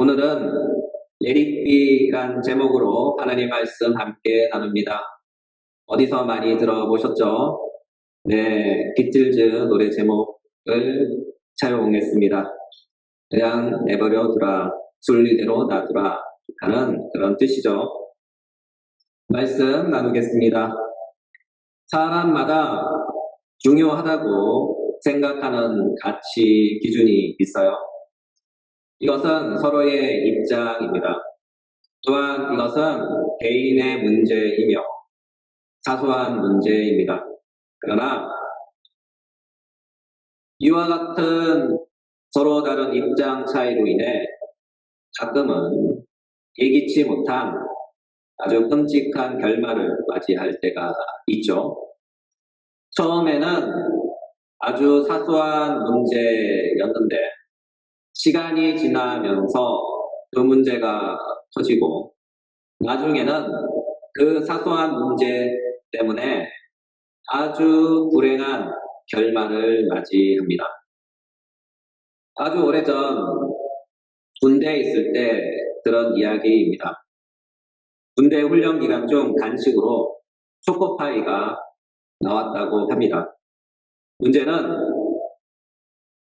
오늘은 예리비란 제목으로 하나님 말씀 함께 나눕니다. 어디서 많이 들어보셨죠? 네, 비틀즈 노래 제목을 차용했습니다. 그냥 내버려 두라, 순리대로 놔두라 하는 그런 뜻이죠. 말씀 나누겠습니다. 사람마다 중요하다고 생각하는 가치 기준이 있어요. 이것은 서로의 입장입니다. 또한 이것은 개인의 문제이며 사소한 문제입니다. 그러나 이와 같은 서로 다른 입장 차이로 인해 가끔은 예기치 못한 아주 끔찍한 결말을 맞이할 때가 있죠. 처음에는 아주 사소한 문제였는데 시간이 지나면서 그 문제가 커지고 나중에는 그 사소한 문제 때문에 아주 불행한 결말을 맞이합니다. 아주 오래전 군대에 있을 때 들은 이야기입니다. 군대 훈련 기간 중 간식으로 초코파이가 나왔다고 합니다. 문제는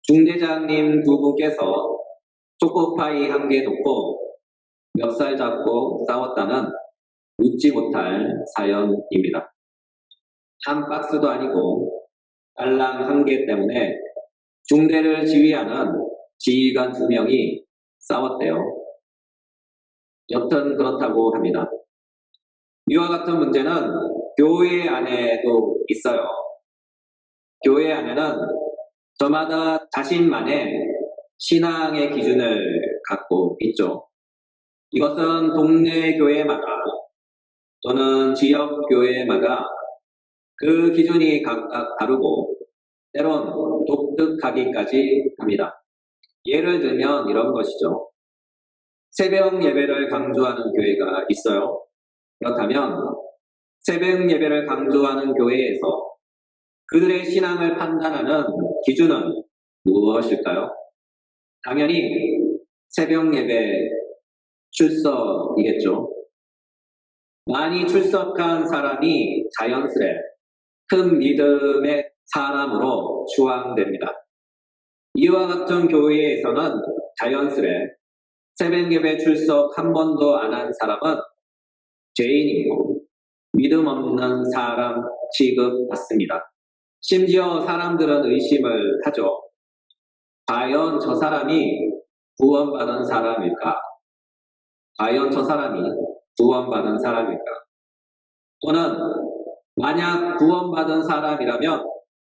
중대장님 두 분께서 초코파이 한 개 놓고 멱살 잡고 싸웠다는 웃지 못할 사연입니다. 한 박스도 아니고 알랑 한 개 때문에 중대를 지휘하는 지휘관 두 명이 싸웠대요. 여튼 그렇다고 합니다. 이와 같은 문제는 교회 안에도 있어요. 교회 안에는 저마다 자신만의 신앙의 기준을 갖고 있죠. 이것은 동네 교회마다 또는 지역 교회마다 그 기준이 각각 다르고 때론 독특하기까지 합니다. 예를 들면 이런 것이죠. 새벽 예배를 강조하는 교회가 있어요. 그렇다면 새벽 예배를 강조하는 교회에서 그들의 신앙을 판단하는 기준은 무엇일까요? 당연히 새벽 예배 출석이겠죠. 많이 출석한 사람이 자연스레 큰 믿음의 사람으로 추앙됩니다. 이와 같은 교회에서는 자연스레 새벽 예배 출석 한 번도 안 한 사람은 죄인이고 믿음 없는 사람 취급받습니다. 심지어 사람들은 의심을 하죠. 과연 저 사람이 구원받은 사람일까? 과연 저 사람이 구원받은 사람일까? 또는 만약 구원받은 사람이라면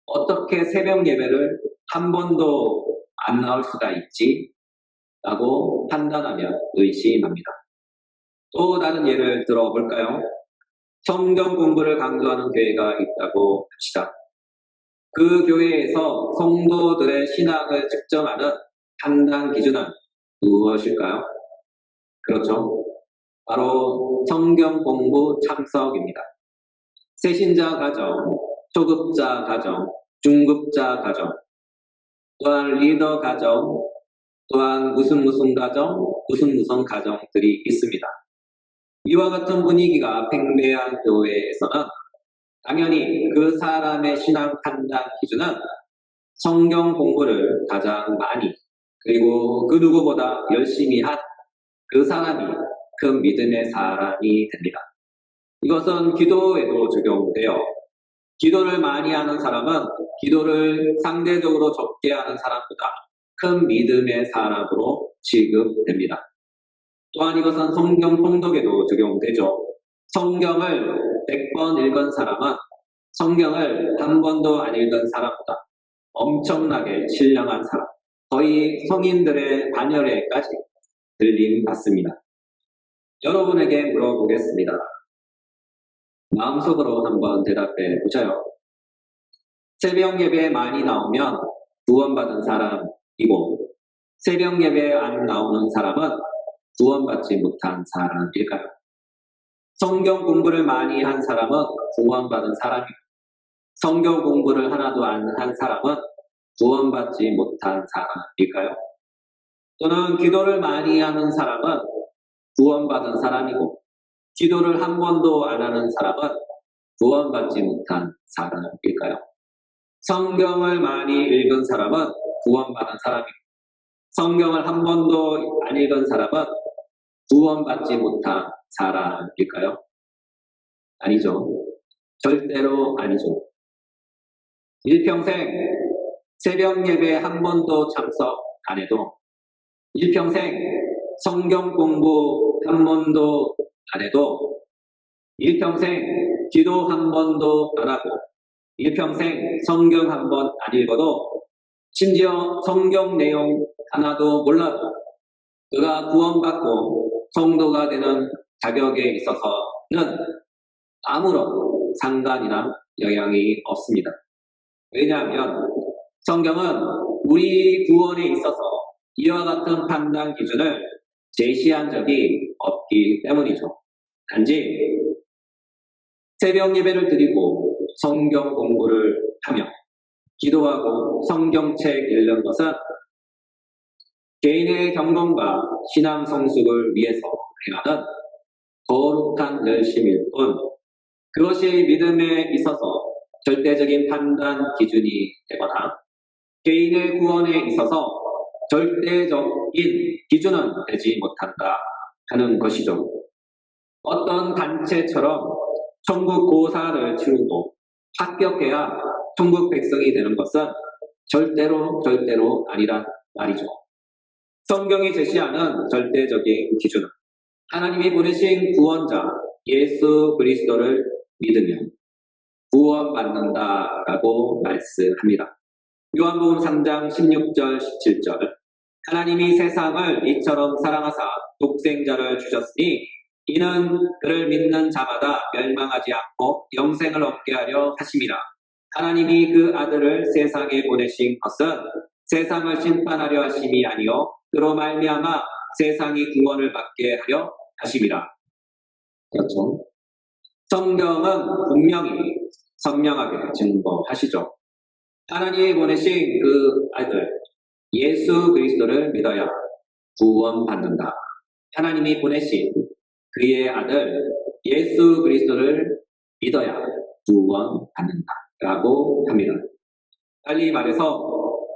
어떻게 새벽 예배를 한 번도 안 나올 수가 있지? 라고 판단하며 의심합니다. 또 다른 예를 들어볼까요? 성경 공부를 강조하는 교회가 있다고 합시다. 그 교회에서 성도들의 신앙을 측정하는 판단 기준은 무엇일까요? 그렇죠. 바로 성경 공부 참석입니다. 세신자 가정, 초급자 가정, 중급자 가정, 또한 리더 가정, 또한 무슨 무슨 가정, 무슨 무슨 가정들이 있습니다. 이와 같은 분위기가 팽배한 교회에서는 당연히 그 사람의 신앙 판단 기준은 성경 공부를 가장 많이 그리고 그 누구보다 열심히 한 그 사람이 큰 믿음의 사람이 됩니다. 이것은 기도에도 적용돼요. 기도를 많이 하는 사람은 기도를 상대적으로 적게 하는 사람보다 큰 믿음의 사람으로 취급됩니다. 또한 이것은 성경 통독에도 적용되죠. 성경을 100번 읽은 사람은 성경을 한 번도 안 읽은 사람보다 엄청나게 신령한 사람, 거의 성인들의 반열에까지 들림 받습니다. 여러분에게 물어보겠습니다. 마음속으로 한번 대답해 보자요. 새벽 예배에 많이 나오면 구원받은 사람이고 새벽 예배에 안 나오는 사람은 구원받지 못한 사람일까요? 성경 공부를 많이 한 사람은 구원받은 사람이고 성경 공부를 하나도 안 한 사람은 구원받지 못한 사람일까요? 또는 기도를 많이 하는 사람은 구원받은 사람이고 기도를 한 번도 안 하는 사람은 구원받지 못한 사람일까요? 성경을 많이 읽은 사람은 구원받은 사람이고 성경을 한 번도 안 읽은 사람은 구원받지 못한 사람일까요? 아니죠. 절대로 아니죠. 일평생 새벽 예배 한 번도 참석 안 해도 일평생 성경 공부 한 번도 안 해도 일평생 기도 한 번도 안 하고 일평생 성경 한 번 안 읽어도 심지어 성경 내용 하나도 몰라도 그가 구원받고 성도가 되는 자격에 있어서는 아무런 상관이나 영향이 없습니다. 왜냐하면 성경은 우리 구원에 있어서 이와 같은 판단 기준을 제시한 적이 없기 때문이죠. 단지 새벽 예배를 드리고 성경 공부를 하며 기도하고 성경책 읽는 것은 개인의 경건과 신앙 성숙을 위해서 행하는 거룩한 열심일 뿐 그것이 믿음에 있어서 절대적인 판단 기준이 되거나 개인의 구원에 있어서 절대적인 기준은 되지 못한다 하는 것이죠. 어떤 단체처럼 천국 고사를 치르고 합격해야 천국 백성이 되는 것은 절대로 절대로 아니란 말이죠. 성경이 제시하는 절대적인 기준은 하나님이 보내신 구원자 예수 그리스도를 믿으면 구원받는다라고 말씀합니다. 요한복음 3장 16절 17절 하나님이 세상을 이처럼 사랑하사 독생자를 주셨으니 이는 그를 믿는 자마다 멸망하지 않고 영생을 얻게 하려 하심이라. 하나님이 그 아들을 세상에 보내신 것은 세상을 심판하려 하심이 아니요 그로 말미암아 세상이 구원을 받게 하려 하심이라. 그렇죠. 성경은 분명히 선명하게 증거하시죠. 하나님이 보내신 그 아들 예수 그리스도를 믿어야 구원받는다. 하나님이 보내신 그의 아들 예수 그리스도를 믿어야 구원받는다 라고 합니다. 빨리 말해서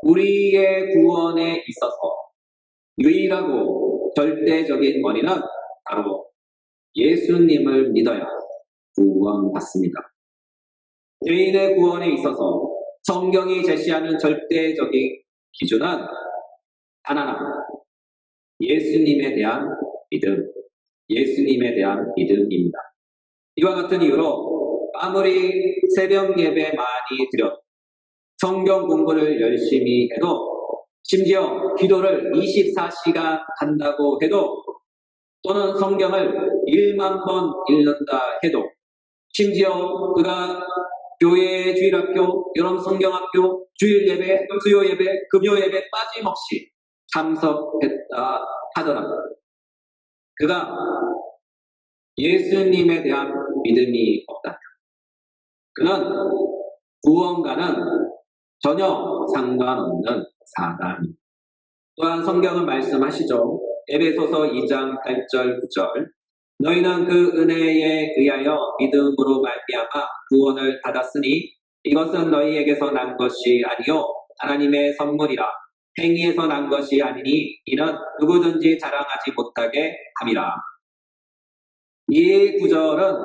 우리의 구원에 있어서 유일하고 절대적인 원인은 바로 예수님을 믿어야 구원받습니다. 개인의 구원에 있어서 성경이 제시하는 절대적인 기준은 하나나 예수님에 대한 믿음, 예수님에 대한 믿음입니다. 이와 같은 이유로 아무리 새벽 예배 많이 드려 성경 공부를 열심히 해도 심지어 기도를 24시간 한다고 해도 또는 성경을 1만 번 읽는다 해도 심지어 그가 교회 주일학교, 여름 성경학교, 주일 예배, 수요 예배, 금요 예배 빠짐없이 참석했다 하더라도 그가 예수님에 대한 믿음이 없다. 그는 구원과는 전혀 상관없는 사람. 또한 성경은 말씀하시죠. 에베소서 2장 8절 9절 너희는 그 은혜에 의하여 믿음으로 말미암아 구원을 받았으니 이것은 너희에게서 난 것이 아니요 하나님의 선물이라 행위에서 난 것이 아니니 이는 누구든지 자랑하지 못하게 함이라. 이 구절은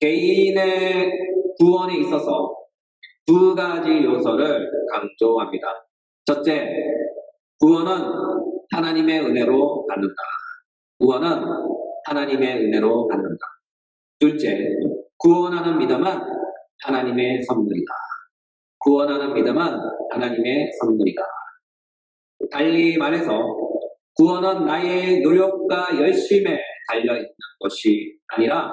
개인의 구원에 있어서 두 가지 요소를 강조합니다. 첫째, 구원은 하나님의 은혜로 받는다. 구원은 하나님의 은혜로 받는다. 둘째, 구원하는 믿음은 하나님의 선물이다. 구원하는 믿음은 하나님의 선물이다. 달리 말해서 구원은 나의 노력과 열심에 달려 있는 것이 아니라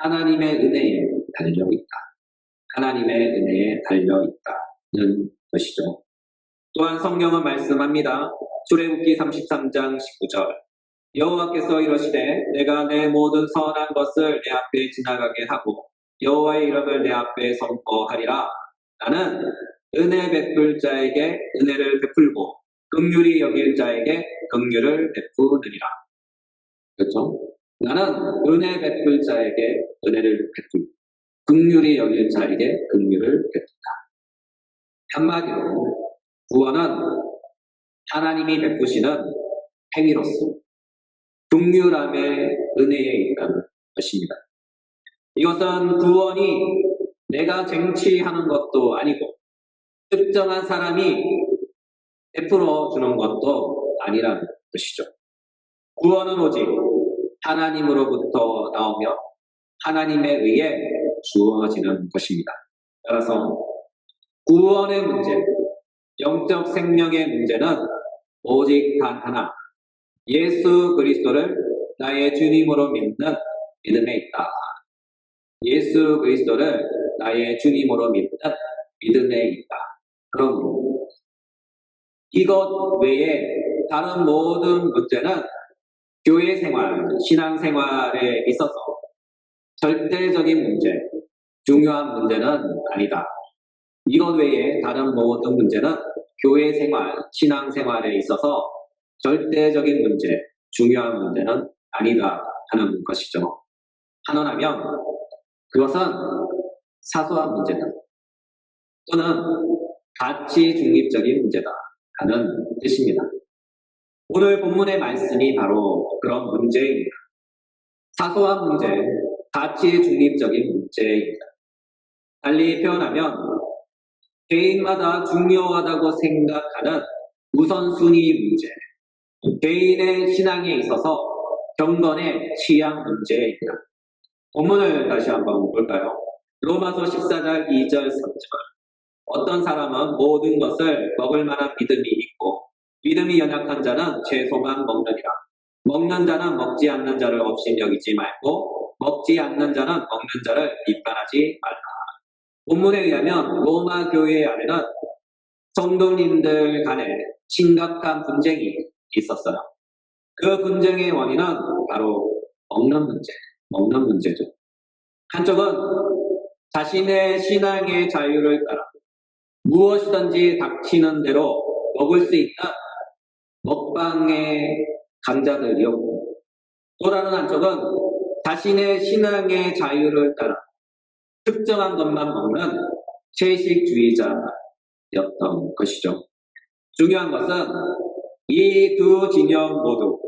하나님의 은혜에 달려 있다. 하나님의 은혜에 달려 있다는 것이죠. 또한 성경은 말씀합니다. 출애굽기 33장 19절 여호와께서 이러시되 내가 내 모든 선한 것을 내 앞에 지나가게 하고 여호와의 이름을 내 앞에 선포하리라 나는 은혜 베풀 자에게 은혜를 베풀고 긍휼히 여길 자에게 긍휼을 베푸느니라. 그렇죠? 나는 은혜 베풀 자에게 은혜를 베풀고 긍휼히 여길 자에게 긍휼을 베푼다. 한마디로 구원은 하나님이 베푸시는 행위로서 긍휼함의 은혜에 있다는 것입니다. 이것은 구원이 내가 쟁취하는 것도 아니고 특정한 사람이 베풀어 주는 것도 아니라는 것이죠. 구원은 오직 하나님으로부터 나오며 하나님에 의해 주어지는 것입니다. 따라서 구원의 문제, 영적 생명의 문제는 오직 단 하나, 예수 그리스도를 나의 주님으로 믿는 믿음에 있다. 예수 그리스도를 나의 주님으로 믿는 믿음에 있다. 그러므로 이것 외에 다른 모든 문제는 교회 생활, 신앙 생활에 있어서 절대적인 문제, 중요한 문제는 아니다. 이것 외에 다른 모든 문제는 교회 생활, 신앙 생활에 있어서 절대적인 문제, 중요한 문제는 아니다 하는 것이죠. 하나라면 그것은 사소한 문제다. 또는 가치 중립적인 문제다 하는 뜻입니다. 오늘 본문의 말씀이 바로 그런 문제입니다. 사소한 문제, 가치 중립적인 문제입니다. 달리 표현하면 개인마다 중요하다고 생각하는 우선순위 문제, 개인의 신앙에 있어서 경건의 취향 문제입니다. 본문을 다시 한번 볼까요? 로마서 14장 2절 3절 어떤 사람은 모든 것을 먹을 만한 믿음이 있고 믿음이 연약한 자는 채소만 먹느니라. 먹는 자는 먹지 않는 자를 없이 여기지 말고 먹지 않는 자는 먹는 자를 비판하지 말라. 본문에 의하면 로마 교회 안에는 성도님들 간에 심각한 분쟁이 있었어요. 그 분쟁의 원인은 바로 먹는 문제, 먹는 문제죠. 한쪽은 자신의 신앙의 자유를 따라 무엇이든지 닥치는 대로 먹을 수 있는 먹방의 강자들이었고 또 다른 한쪽은 자신의 신앙의 자유를 따라 특정한 것만 먹는 채식주의자였던 것이죠. 중요한 것은 이 두 진영 모두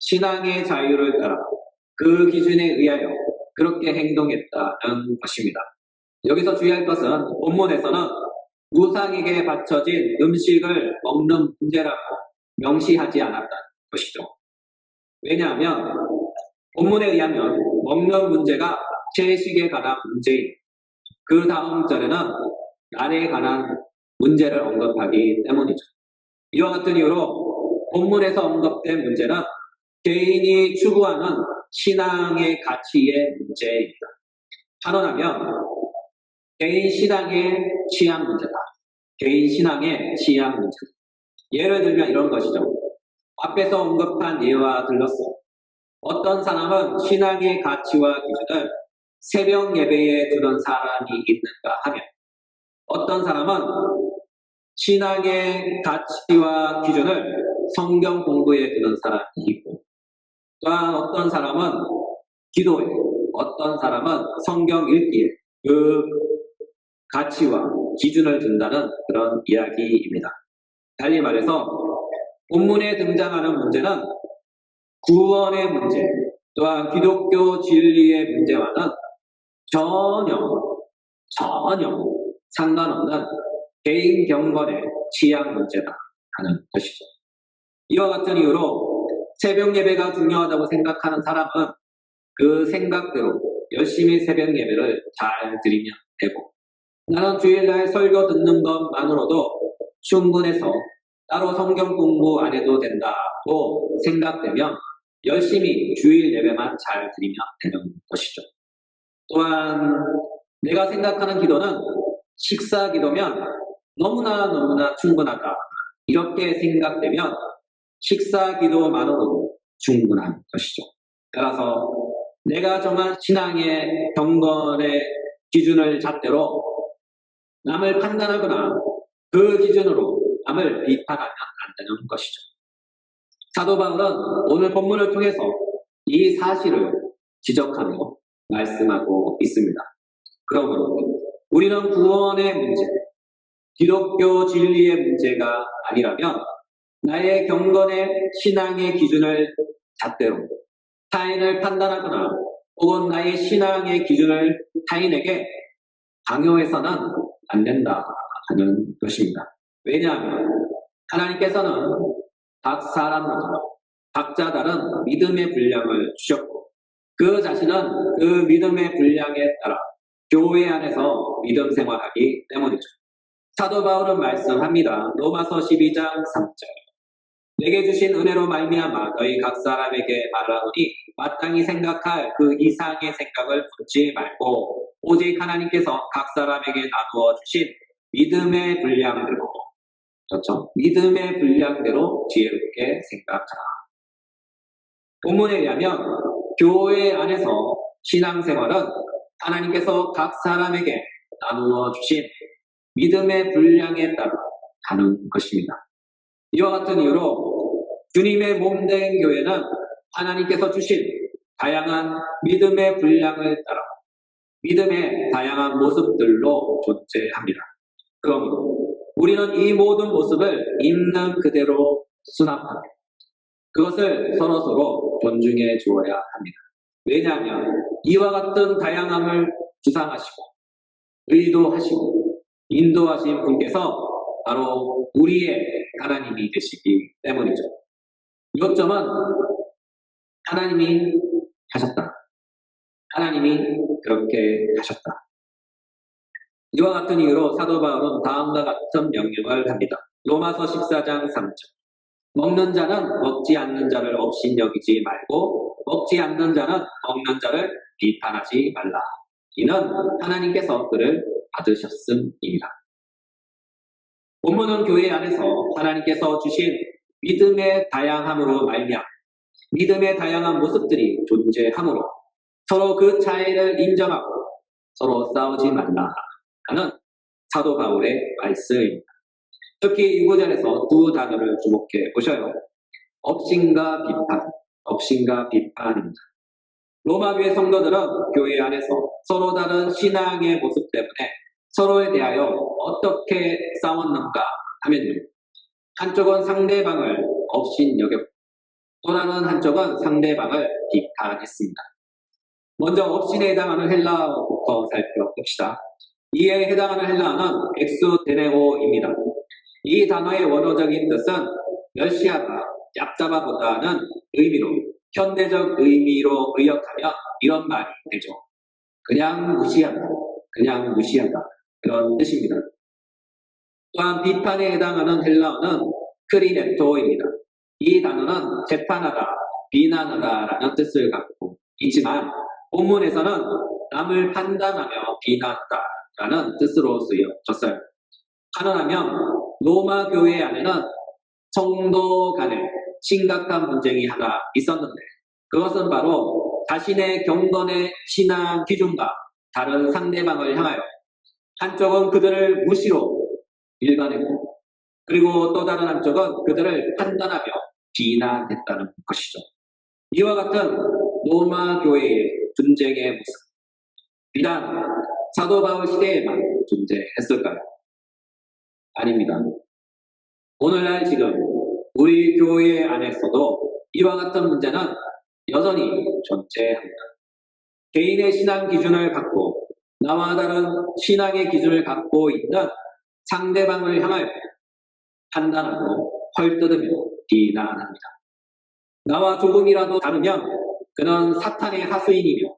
신앙의 자유를 따라 그 기준에 의하여 그렇게 행동했다는 것입니다. 여기서 주의할 것은 본문에서는 우상에게 바쳐진 음식을 먹는 문제라고 명시하지 않았다는 것이죠. 왜냐하면 본문에 의하면 먹는 문제가 채식에 관한 문제인 그 다음 절에는 날에 관한 문제를 언급하기 때문이죠. 이와 같은 이유로 본문에서 언급된 문제는 개인이 추구하는 신앙의 가치의 문제입니다. 단언하면 개인 신앙의 취향 문제다. 개인 신앙의 취향 문제다. 예를 들면 이런 것이죠. 앞에서 언급한 예와 들렀어. 어떤 사람은 신앙의 가치와 기준을 새벽 예배에 두는 사람이 있는가 하면 어떤 사람은 신앙의 가치와 기준을 성경 공부에 두는 사람이 있고 또한 어떤 사람은 기도에 어떤 사람은 성경 읽기에 그 가치와 기준을 둔다는 그런 이야기입니다. 달리 말해서 본문에 등장하는 문제는 구원의 문제 또한 기독교 진리의 문제와는 전혀 전혀 상관없는 개인 경건의 취향 문제다 하는 것이죠. 이와 같은 이유로 새벽 예배가 중요하다고 생각하는 사람은 그 생각대로 열심히 새벽 예배를 잘 드리면 되고 나는 주일날 설교 듣는 것만으로도 충분해서 따로 성경 공부 안 해도 된다고 생각되면 열심히 주일 예배만 잘 드리면 되는 것이죠. 또한 내가 생각하는 기도는 식사 기도면 너무나 너무나 충분하다. 이렇게 생각되면 식사 기도만으로도 충분한 것이죠. 따라서 내가 정한 신앙의 경건의 기준을 잣대로 남을 판단하거나 그 기준으로 남을 비판하면 안 되는 것이죠. 사도 바울은 오늘 본문을 통해서 이 사실을 지적하며 말씀하고 있습니다. 그러므로 우리는 구원의 문제, 기독교 진리의 문제가 아니라면 나의 경건의 신앙의 기준을 잣대로 타인을 판단하거나 혹은 나의 신앙의 기준을 타인에게 강요해서는 안 된다 하는 것입니다. 왜냐하면 하나님께서는 각 사람마다 각자 다른 믿음의 분량을 주셨고 그 자신은 그 믿음의 분량에 따라 교회 안에서 믿음 생활하기 때문이죠. 사도 바울은 말씀합니다. 로마서 12장 3절. 내게 주신 은혜로 말미암아 너희 각 사람에게 말하노니 마땅히 생각할 그 이상의 생각을 품지 말고 오직 하나님께서 각 사람에게 나누어 주신 믿음의 분량대로 그렇죠? 믿음의 분량대로 지혜롭게 생각하라. 본문에 의하면 교회 안에서 신앙생활은 하나님께서 각 사람에게 나누어 주신 믿음의 분량에 따라 하는 것입니다. 이와 같은 이유로 주님의 몸된 교회는 하나님께서 주신 다양한 믿음의 분량을 따라 믿음의 다양한 모습들로 존재합니다. 그러므로 우리는 이 모든 모습을 있는 그대로 수납하며 그것을 서로서로 존중해 주어야 합니다. 왜냐하면 이와 같은 다양함을 주상하시고 의도하시고 인도하신 분께서 바로 우리의 하나님이 되시기 때문이죠. 요점은 하나님이 하셨다. 하나님이 그렇게 하셨다. 이와 같은 이유로 사도 바울은 다음과 같은 명령을 합니다. 로마서 14장 3절. 먹는 자는 먹지 않는 자를 없인 여기지 말고 먹지 않는 자는 먹는 자를 비판하지 말라. 이는 하나님께서 그를 받으셨음입니다. 본문은 교회 안에서 하나님께서 주신 믿음의 다양함으로 말미암 믿음의 다양한 모습들이 존재하므로 서로 그 차이를 인정하고 서로 싸우지 말라 하는 사도 바울의 말씀입니다. 특히 이 구절에서 두 단어를 주목해 보셔요. 업신과 비판, 업신과 비판입니다. 로마 교회 성도들은 교회 안에서 서로 다른 신앙의 모습 때문에 서로에 대하여 어떻게 싸웠는가 하면요. 한쪽은 상대방을 업신 여겼고 또 다른 한쪽은 상대방을 비판했습니다. 먼저 업신에 해당하는 헬라어부터 살펴봅시다. 이에 해당하는 헬라어는 엑스데네오입니다. 이 단어의 원어적인 뜻은 멸시하다, 얕잡아보다는 의미로 현대적 의미로 의역하면 이런 말이 되죠. 그냥 무시하다, 그냥 무시하다 그런 뜻입니다. 또한 비판에 해당하는 헬라어는 크리네토입니다. 이 단어는 재판하다, 비난하다라는 뜻을 갖고 있지만 본문에서는 남을 판단하며 비난하다라는 뜻으로 쓰여졌어요. 하나하면 로마 교회 안에는 성도 간에 심각한 분쟁이 하나 있었는데 그것은 바로 자신의 경건의 신앙 기준과 다른 상대방을 향하여 한쪽은 그들을 무시로 일관했고 그리고 또 다른 한쪽은 그들을 판단하며 비난했다는 것이죠. 이와 같은 로마 교회의 분쟁의 모습 비단 사도 바울 시대에만 존재했을까요? 아닙니다. 오늘날 지금 우리 교회 안에서도 이와 같은 문제는 여전히 존재합니다. 개인의 신앙 기준을 갖고 나와 다른 신앙의 기준을 갖고 있는 상대방을 향하여 판단하고 헐뜯으며 비난합니다. 나와 조금이라도 다르면 그는 사탄의 하수인이며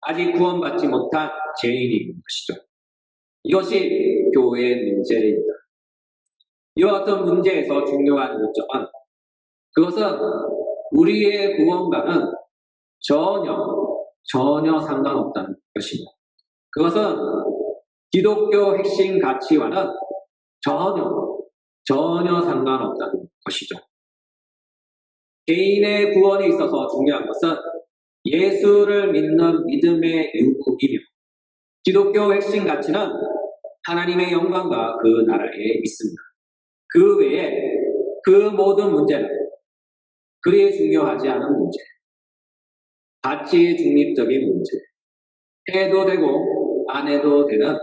아직 구원받지 못한 죄인인 것이죠. 이것이 교회의 문제입니다. 이와 같은 문제에서 중요한 요점은 그것은 우리의 구원과는 전혀 전혀 상관없다는 것입니다. 그것은 기독교 핵심 가치와는 전혀 전혀 상관없다는 것이죠. 개인의 구원에 있어서 중요한 것은 예수를 믿는 믿음의 유무이며 기독교 핵심 가치는 하나님의 영광과 그 나라에 있습니다. 그 외에 그 모든 문제는 그리 중요하지 않은 문제, 가치 중립적인 문제, 해도 되고 안 해도 되는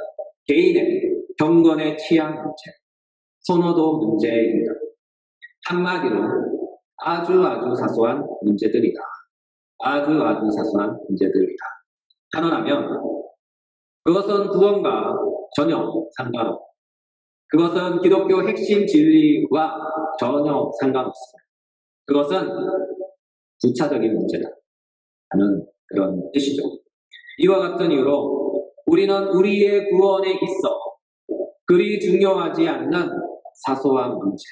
개인의 경건의 취향 문제, 선호도 문제입니다. 한마디로 아주 아주 사소한 문제들이다. 아주 아주 사소한 문제들이다. 단언하면 그것은 구원과 전혀 상관없고 그것은 기독교 핵심 진리와 전혀 상관없습니다. 그것은 부차적인 문제다. 하는 그런 뜻이죠. 이와 같은 이유로 우리는 우리의 구원에 있어 그리 중요하지 않는 사소한 문제,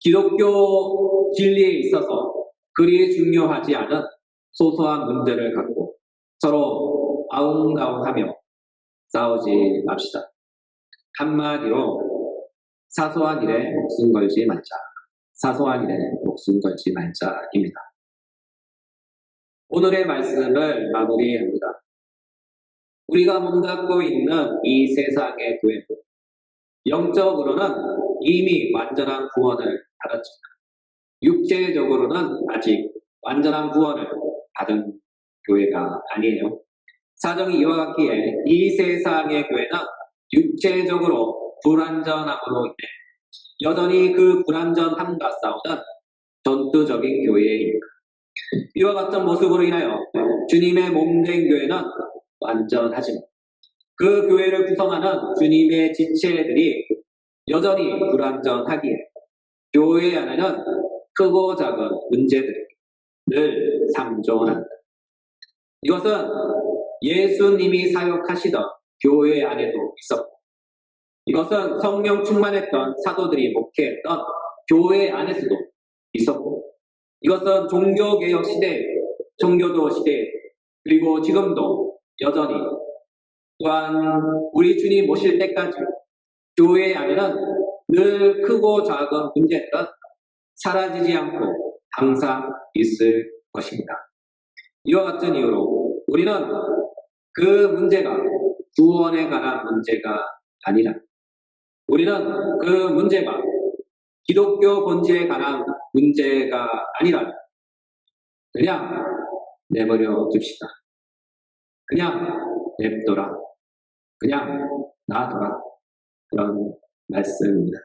기독교 진리에 있어서 그리 중요하지 않은 소소한 문제를 갖고 서로 아웅다웅하며 싸우지 맙시다. 한마디로 사소한 일에 목숨 걸지 말자. 사소한 일에 목숨 걸지 말자입니다. 오늘의 말씀을 마무리합니다. 우리가 문 닫고 있는 이 세상의 교회도 영적으로는 이미 완전한 구원을 받았지만 육체적으로는 아직 완전한 구원을 받은 교회가 아니에요. 사정이 이와 같기에 이 세상의 교회는 육체적으로 불완전함으로 인해 여전히 그 불완전함과 싸우는 전투적인 교회입니다. 이와 같은 모습으로 인하여 주님의 몸된 교회는 완전하지만 그 교회를 구성하는 주님의 지체들이 여전히 불완전하기에 교회 안에는 크고 작은 문제들이 늘 상존한다. 이것은 예수님이 사역하시던 교회 안에도 있었고 이것은 성령 충만했던 사도들이 목회했던 교회 안에서도 있었고 이것은 종교개혁 시대, 종교도 시대 그리고 지금도 여전히 또한 우리 주님 모실 때까지 교회 안에는 늘 크고 작은 문제들은 사라지지 않고 항상 있을 것입니다. 이와 같은 이유로 우리는 그 문제가 구원에 관한 문제가 아니라 우리는 그 문제가 기독교 본질에 관한 문제가 아니라 그냥 내버려 둡시다. 그냥 냅둬라. 그냥 놔둬라. 그런 말씀입니다.